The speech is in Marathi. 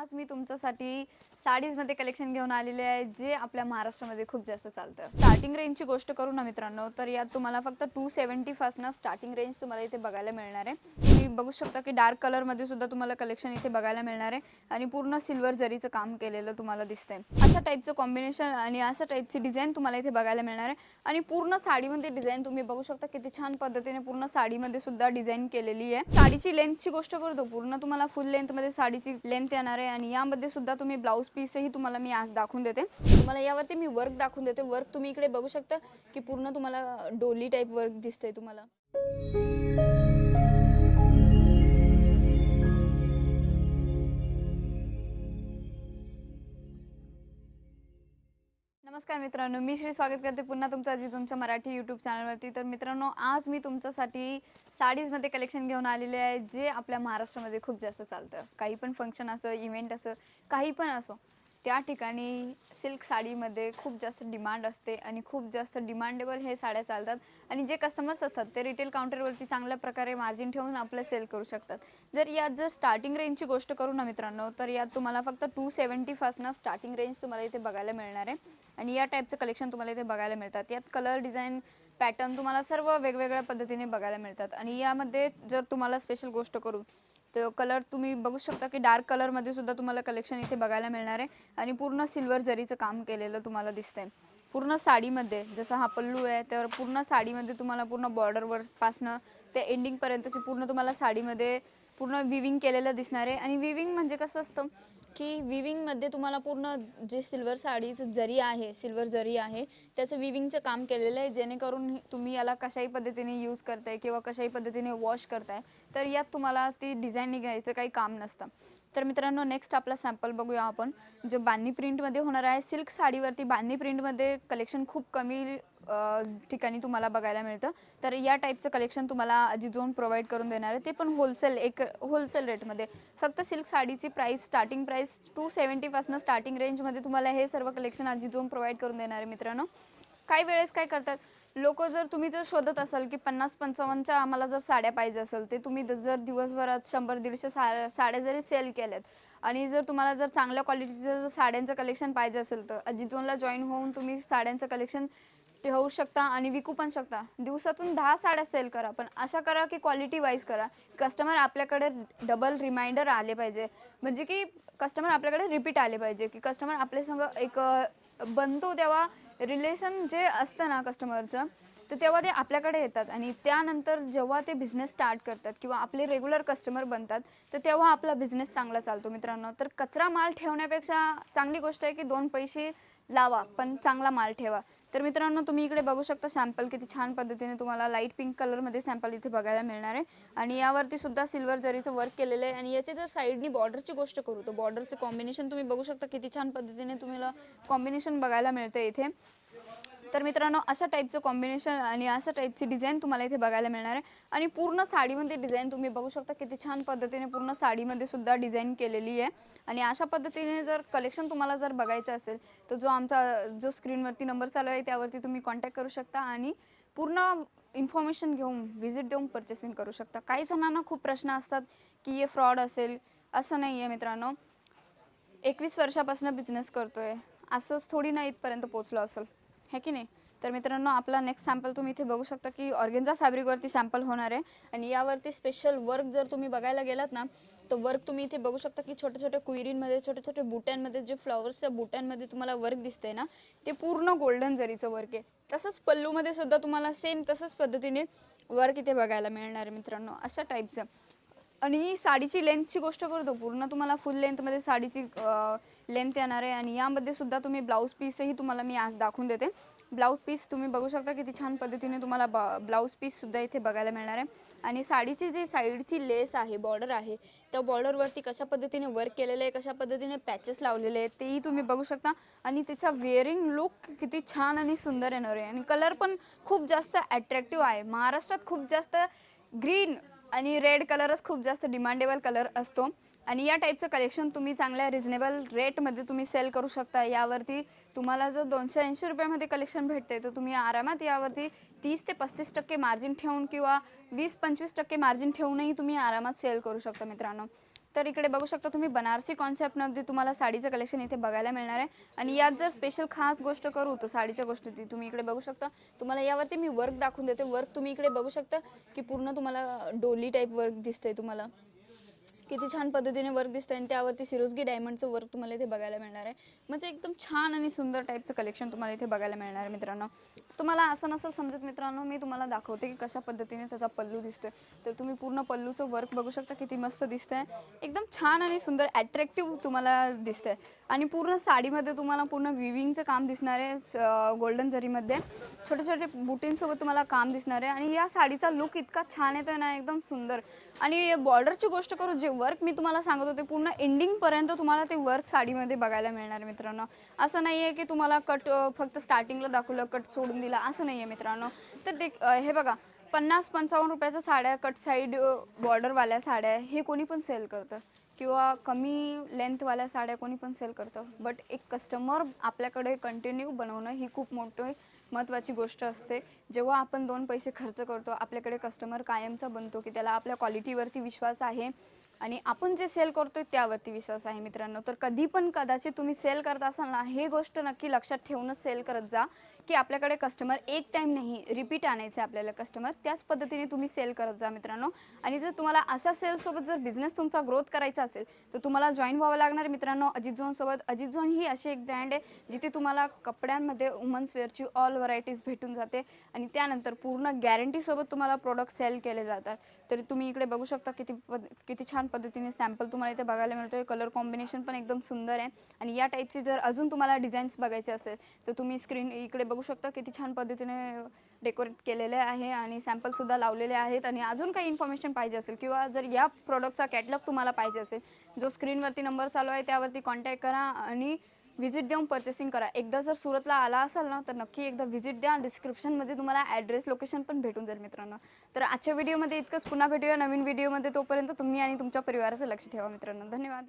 आज मी तुमच्यासाठी साडीजमध्ये कलेक्शन घेऊन आलेले आहे जे आपल्या महाराष्ट्रामध्ये खूप जास्त चालतं. स्टार्टिंग रेंजची गोष्ट करू ना मित्रांनो तर यात तुम्हाला फक्त टू सेवन्टी पासनं स्टार्टिंग रेंज तुम्हाला इथे बघायला मिळणार आहे. तुम्ही बघू शकता की डार्क कलरमध्ये सुद्धा तुम्हाला कलेक्शन इथे बघायला मिळणार आहे. आणि पूर्ण सिल्वर जरीचं काम केलेलं तुम्हाला दिसतंय. अशा टाईपचं कॉम्बिनेशन आणि अशा टाईपची डिझाईन तुम्हाला इथे बघायला मिळणार आहे. आणि पूर्ण साडीमध्ये डिझाईन तुम्ही बघू शकता किती छान पद्धतीने पूर्ण साडीमध्ये सुद्धा डिझाईन केलेली आहे. साडीची लेंथची गोष्ट करतो पूर्ण तुम्हाला फुल लेंथमध्ये साडीची लेंथ येणार आहे आणि यामध्ये सुद्धा तुम्ही ब्लाऊज पीसही तुम्हाला मी आज दाखवून देते. तुम्हाला यावरती मी वर्क दाखवून देते. वर्क तुम्ही इकडे बघू शकता की पूर्ण तुम्हाला डोली टाईप वर्क दिसतंय तुम्हाला. नमस्कार मित्रांनो मी श्री स्वागत करते पुन्हा तुमचं आजी तुमच्या मराठी यूट्यूब चॅनलवरती तर मित्रांनो आज मी तुमच्यासाठी साडीजमध्ये कलेक्शन घेऊन आलेले आहे जे आपल्या महाराष्ट्रामध्ये खूप जास्त चालतं. काही पण फंक्शन असं इव्हेंट असं काही पण असो त्या ठिकाणी सिल्क साडीमध्ये खूप जास्त डिमांड असते आणि खूप जास्त डिमांडेबल हे साड्या चालतात. आणि जे कस्टमर्स असतात ते रिटेल काउंटरवरती चांगल्या प्रकारे मार्जिन ठेवून आपलं सेल करू शकतात. जर यात जर स्टार्टिंग रेंजची गोष्ट करू ना मित्रांनो तर यात तुम्हाला फक्त टू सेवन्टीपासनं स्टार्टिंग रेंज तुम्हाला इथे बघायला मिळणार आहे. आणि या टाईपचं कलेक्शन तुम्हाला इथे बघायला मिळतात. यात कलर डिझाईन पॅटर्न तुम्हाला सर्व वेगवेगळ्या पद्धतीने बघायला मिळतात. आणि यामध्ये जर तुम्हाला स्पेशल गोष्ट करू तर कलर तुम्ही बघू शकता की डार्क कलरमध्ये सुद्धा तुम्हाला कलेक्शन इथे बघायला मिळणार आहे. आणि पूर्ण सिल्वर जरीचं काम केलेलं तुम्हाला दिसतंय. पूर्ण साडीमध्ये जसं हा पल्लू आहे तर पूर्ण साडीमध्ये तुम्हाला पूर्ण बॉर्डरवर पासनं ते एंडिंगपर्यंतची पूर्ण तुम्हाला साडीमध्ये पूर्ण विविंग केलेलं दिसणार आहे. आणि विविंग म्हणजे कसं असतं? की विविंगमध्ये तुम्हाला पूर्ण जे सिल्वर साडीचं जरी आहे सिल्वर जरी आहे त्याचं विविंगचं काम केलेलं आहे जेणेकरून तुम्ही याला कशाही पद्धतीने यूज करताय किंवा कशाही पद्धतीने वॉश करताय तर यात तुम्हाला ती डिझाईन निघायचं काही काम नसतं. तर मित्रांनो नेक्स्ट आपला सॅम्पल बघूया आपण. जे बांधणी प्रिंटमध्ये होणार आहे सिल्क साडीवरती बांधणी प्रिंटमध्ये कलेक्शन खूप कमी ठिकाणी तुम्हाला बघायला मिळतं. तर या टाईपचं कलेक्शन तुम्हाला अजिझोन प्रोव्हाइड करून देणार आहे. ते पण होलसेल एक होलसेल रेटमध्ये फक्त सिल्क साडीची प्राईस स्टार्टिंग प्राईस टू सेवन्टीपासून स्टार्टिंग रेंजमध्ये तुम्हाला हे सर्व कलेक्शन अजिझोन प्रोव्हाइड करून देणार आहे मित्रांनो. काही वेळेस काय करतात लोक जर तुम्ही जर शोधत असाल की पन्नास पंचावन्नच्या आम्हाला जर साड्या पाहिजे असेल ते तुम्ही जर दिवसभरात शंभर दीडशे सा साड्या जरी सेल केल्यात आणि जर तुम्हाला जर चांगल्या क्वालिटीचं जर साड्यांचं कलेक्शन पाहिजे असेल तर अजिजोनला जॉईन होऊन तुम्ही साड्यांचं कलेक्शन ठेवू शकता आणि विकू पण शकता. दिवसातून दहा साड्या सेल करा पण अशा करा की क्वालिटी वाईज करा. कस्टमर आपल्याकडे डबल रिमाइंडर आले पाहिजे. म्हणजे की कस्टमर आपल्याकडे रिपीट आले पाहिजे की कस्टमर आपल्या संग एक बनतो तेव्हा रिलेशन जे असतं ना कस्टमरचं तर तेव्हा ते आपल्याकडे येतात. आणि त्यानंतर जेव्हा ते बिझनेस स्टार्ट करतात किंवा आपले रेग्युलर कस्टमर बनतात तर तेव्हा आपला बिझनेस चांगला चालतो मित्रांनो. तर कचरा माल ठेवण्यापेक्षा चांगली गोष्ट आहे की दोन पैसे लावा पण चांगला माल ठेवा. तर मित्रांनो तुम्ही इकडे बघू शकता सॅम्पल किती छान पद्धतीने तुम्हाला लाइट पिंक कलरमध्ये सॅम्पल इथे बघायला मिळणार आहे. आणि यावरती सुद्धा सिल्वर जरीचं वर्क केलेलं आहे. आणि याची जर साईडनी बॉर्डरची गोष्ट करू तर बॉर्डरचं कॉम्बिनेशन तुम्ही बघू शकता किती छान पद्धतीने तुम्हाला कॉम्बिनेशन बघायला मिळतं इथे. तर मित्रांनो अशा टाईपचं कॉम्बिनेशन आणि अशा टाईपची डिझाईन तुम्हाला इथे बघायला मिळणार आहे. आणि पूर्ण साडीमध्ये डिझाईन तुम्ही बघू शकता किती छान पद्धतीने पूर्ण साडीमध्ये सुद्धा डिझाईन केलेली आहे. आणि अशा पद्धतीने जर कलेक्शन तुम्हाला जर बघायचं असेल तर जो आमचा जो स्क्रीनवरती नंबर चालू आहे त्यावरती तुम्ही कॉन्टॅक्ट करू शकता आणि पूर्ण इन्फॉर्मेशन घेऊन व्हिजिट देऊन पर्चेसिंग करू शकता. काही जणांना खूप प्रश्न असतात की हे फ्रॉड असेल असं नाही आहे मित्रांनो. एकवीस वर्षापासून बिझनेस करतोय. असंच थोडी ना इथपर्यंत पोचलो असेल. है की नाही? तर मित्रांनो आपला नेक्स्ट सॅम्पल तुम्ही इथे बघू शकता की ऑर्गेन्झा फॅब्रिकवरती सॅम्पल होणार आहे. आणि यावरती स्पेशल वर्क जर तुम्ही बघायला गेलात ना तर वर्क तुम्ही इथे बघू शकता की छोट्या छोट्या कुईरींमध्ये छोट्या छोट्या बुट्यांमध्ये जे फ्लॉवर्सच्या बुट्यांमध्ये तुम्हाला वर्क दिसतंय ना ते पूर्ण गोल्डन जरीचं वर्क आहे. तसंच पल्लूमध्ये सुद्धा तुम्हाला सेम तसंच पद्धतीने वर्क इथे बघायला मिळणार आहे मित्रांनो अशा टाईपचं आणि साडीची लेंथची गोष्ट करतो पूर्ण तुम्हाला फुल लेंथमध्ये साडीची लेंथ येणार आहे. आणि यामध्ये सुद्धा तुम्ही ब्लाऊज पीसही तुम्हाला मी आज दाखवून देते. ब्लाऊज पीस तुम्ही बघू शकता किती छान पद्धतीने तुम्हाला ब्लाऊज पीससुद्धा इथे बघायला मिळणार आहे. आणि साडीची जी साईडची लेस आहे बॉर्डर आहे त्या बॉर्डरवरती कशा पद्धतीने वर्क केलेलं आहे कशा पद्धतीने पॅचेस लावलेले आहेत तेही तुम्ही बघू शकता. आणि त्याचा वेअरिंग लुक किती छान आणि सुंदर येणार आहे. आणि कलर पण खूप जास्त ॲट्रॅक्टिव्ह आहे. महाराष्ट्रात खूप जास्त ग्रीन आणि रेड कलरच खूप जास्त डिमांडेबल कलर असतो. आणि या टाईपचं कलेक्शन तुम्ही चांगल्या रिजनेबल रेटमध्ये तुम्ही सेल करू शकता. यावरती तुम्हाला जो दोनशे ऐंशी रुपयामध्ये कलेक्शन भेटते तर तुम्ही आरामात यावरती तीस ते पस्तीस टक्के मार्जिन ठेवून किंवा वीस पंचवीस टक्के मार्जिन ठेवूनही तुम्ही आरामात सेल करू शकता मित्रांनो. तर इकडे बघू शकता तुम्ही बनारसी कॉन्सेप्टमध्ये तुम्हाला साडीचं कलेक्शन इथे बघायला मिळणार आहे. आणि यात जर स्पेशल खास गोष्ट करू तर साडीच्या गोष्टी तुम्ही इकडे बघू शकता. तुम्हाला यावरती मी वर्क दाखवून देते. वर्क तुम्ही इकडे बघू शकता की पूर्ण तुम्हाला डोली टाईप वर्क दिसतंय तुम्हाला. किती छान पद्धतीने वर्क दिसतंय आणि त्यावरती सिरोजगी डायमंडचं वर्क तुम्हाला इथे बघायला मिळणार आहे. म्हणजे एकदम छान आणि सुंदर टाईपचं कलेक्शन तुम्हाला इथे बघायला मिळणार आहे मित्रांनो. तुम्हाला असं नसेल समजत मित्रांनो मी तुम्हाला दाखवते की कशा पद्धतीने त्याचा पल्लू दिसतोय. तर तुम्ही पूर्ण पल्लूचं वर्क बघू शकता किती मस्त दिसतंय. एकदम छान आणि सुंदर ॲट्रॅक्टिव्ह तुम्हाला दिसतंय. आणि पूर्ण साडीमध्ये तुम्हाला पूर्ण विविंगचं काम दिसणार आहे गोल्डन जरीमध्ये. छोटे छोटे बुटींसोबत तुम्हाला काम दिसणार आहे. आणि या साडीचा लुक इतका छान येतोय ना एकदम सुंदर. आणि बॉर्डरची गोष्ट करू जे वर्क मी तुम्हाला सांगत होते पूर्ण एंडिंगपर्यंत तुम्हाला ते वर्क साडीमध्ये बघायला मिळणार मित्रांनो. असं नाही आहे की तुम्हाला कट फक्त स्टार्टिंगला दाखवलं कट सोडून दिला असं नाही आहे मित्रांनो. तर ते हे बघा पन्नास पंचावन्न रुपयाच्या साड्या कट साईड बॉर्डरवाल्या साड्या हे कोणी पण सेल करतं. किंवा कमी लेंथवाल्या साड्या कोणी पण सेल करतं. बट एक कस्टमर आपल्याकडे कंटिन्यू बनवणं ही खूप मोठी महत्त्वाची गोष्ट असते. जेव्हा आपण दोन पैसे खर्च करतो आपल्याकडे कस्टमर कायमचा बनतो की त्याला आपल्या क्वालिटीवरती विश्वास आहे. आणि आपण जे सेल करतोय त्यावरती विश्वास आहे मित्रांनो. तर कधी पण कदाचित तुम्ही सेल करत असाल ना हे गोष्ट नक्की लक्षात ठेवूनच सेल करत जा. की आपल्याकडे कस्टमर एक टाईम नाही रिपीट आणायचे आपल्याला कस्टमर त्याच पद्धतीने तुम्ही सेल करत जा मित्रांनो. आणि जर तुम्हाला अशा सेलसोबत जर बिझनेस तुमचा ग्रोथ करायचा असेल तर तुम्हाला जॉईन व्हावं लागणार मित्रांनो. अजित झोनसोबत अजित झोन ही अशी एक ब्रँड आहे जिथे तुम्हाला कपड्यांमध्ये वुमन्स वेअरची ऑल व्हरायटीज भेटून जाते. आणि त्यानंतर पूर्ण गॅरंटीसोबत तुम्हाला प्रोडक्ट सेल केले जातात. तरी तुम्ही इकडे बघू शकता किती पद किती छान पद्धतीने सॅम्पल तुम्हाला इथे बघायला मिळतो आहे कलर कॉम्बिनेशन पण एकदम सुंदर आहे. आणि या टाईपची जर अजून तुम्हाला डिझाईन्स बघायचे असेल तर तुम्ही स्क्रीन इकडे बघू शकता किती छान पद्धतीने डेकोरेट केलेले आहे आणि सॅम्पलसुद्धा लावलेले आहेत. आणि अजून काही इन्फॉर्मेशन पाहिजे असेल किंवा जर या प्रोडक्टचा कॅटलॉग तुम्हाला पाहिजे असेल जो स्क्रीनवरती नंबर चालू आहे त्यावरती कॉन्टॅक्ट करा आणि व्हिजिट देऊन पर्चेसिंग करा. एकदा जर सुरतला आला असाल ना तर नक्की एकदा व्हिजिट द्या. डिस्क्रिप्शनमध्ये तुम्हाला ॲड्रेस लोकेशन पण भेटून जाईल मित्रांनो. तर आजच्या व्हिडिओमध्ये इतकंच. पुन्हा भेटूया नवीन व्हिडिओमध्ये तोपर्यंत तुम्ही आणि तुमच्या परिवाराचं लक्ष ठेवा मित्रांनो. धन्यवाद.